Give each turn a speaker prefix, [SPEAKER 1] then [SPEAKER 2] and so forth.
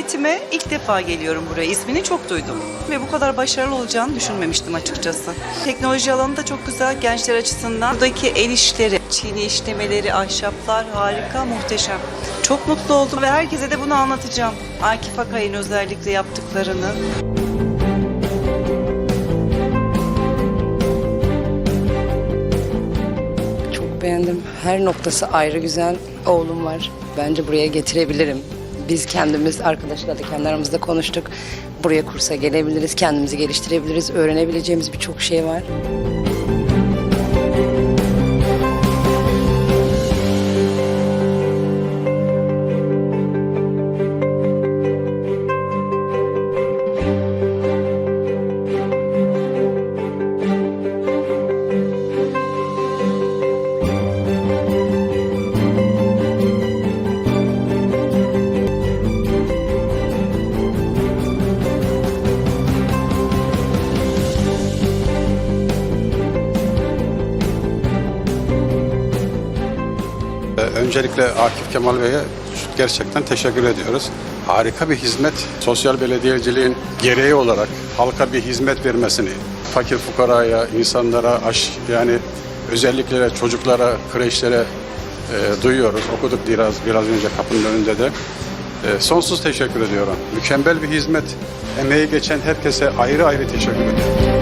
[SPEAKER 1] Eğitime ilk defa geliyorum buraya. İsmini çok duydum. Ve bu kadar başarılı olacağını düşünmemiştim açıkçası. Teknoloji alanı da çok güzel gençler açısından. Buradaki el işleri, çini işlemeleri, ahşaplar harika, muhteşem. Çok mutlu oldum ve herkese de bunu anlatacağım. Akif Akay'ın özellikle yaptıklarını.
[SPEAKER 2] Çok beğendim. Her noktası ayrı güzel. Oğlum var. Bence buraya getirebilirim. Biz kendimiz arkadaşlarla kendi aramızda konuştuk. Buraya kursa gelebiliriz, kendimizi geliştirebiliriz. Öğrenebileceğimiz birçok şey var.
[SPEAKER 3] Öncelikle Akif Kemal Bey'e gerçekten teşekkür ediyoruz. Harika bir hizmet, sosyal belediyeciliğin gereği olarak halka bir hizmet vermesini, fakir fukaraya, insanlara, aş, yani özellikle çocuklara, kreşlere e, duyuyoruz. Okuduk biraz biraz önce kapının önünde de. E, sonsuz teşekkür ediyorum. Mükemmel bir hizmet. Emeği geçen herkese ayrı ayrı teşekkür ediyorum.